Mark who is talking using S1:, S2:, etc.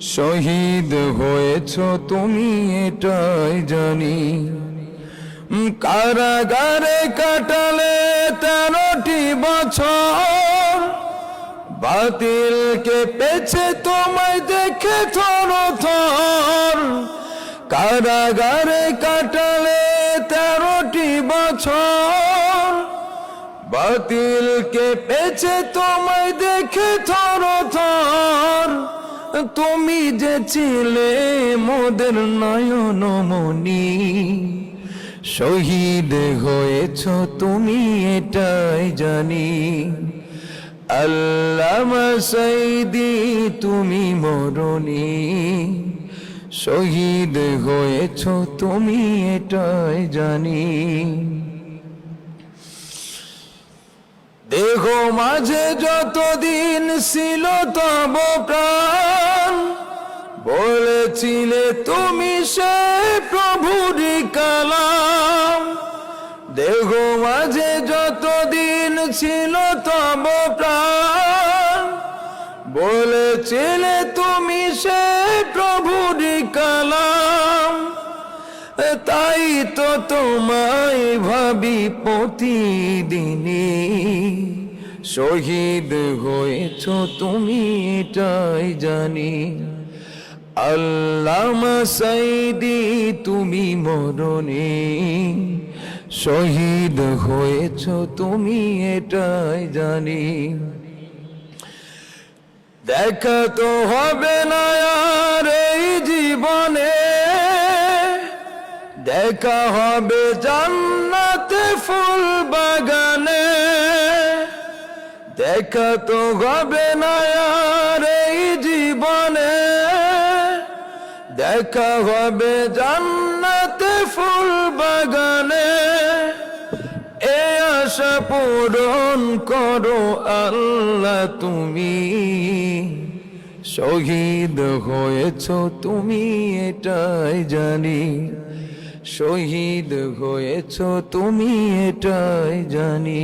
S1: শহীদ হয়েছ তুমি এটাই জানি। কারাগারে কাটালে তেরোটি বছর। বাতিলকে পেছে তোমায় দেখে থর কারাগারে কাটালে তেরোটি বছর। বাতিলকে পেছে তোমায় দেখে থর থর তুমি যে ছিলে মোদের নয়ন মনি শহীদ হয়েছ তুমি এটাই জানি। আল্লামা সাইদি, তুমি মরণি, শহীদ হয়েছ তুমি এটাই জানি। দেহ মাঝে যতদিন ছিল তব প্রাণ বলেছিলে তুমি সে প্রভুরি কালাম। দেহ মাঝে যতদিন ছিল তব প্রাণ। বলেছিলে তুমি সে প্রভুরি কালাম। তাই তো তোমায় ভাবি প্রতিদিনই। শহীদ হয়েছ তুমি, এটাই জানি। আল্লামা সাইদি, তুমি মরণে শহীদ হয়েছ, তুমি এটাই জানি। দেখা তো হবে না আর এই জীবনে, দেখা হবে জান্নাতে ফুল বাগানে, দেখা তো হবে না দেখা হবে জান্নাতে ফুল বাগানে। এ আশা পূরণ করো আল্লাহ তুমি। শহীদ হয়েছ তুমি, এটাই জানি। শহীদ হয়েছ তুমি, এটাই জানি।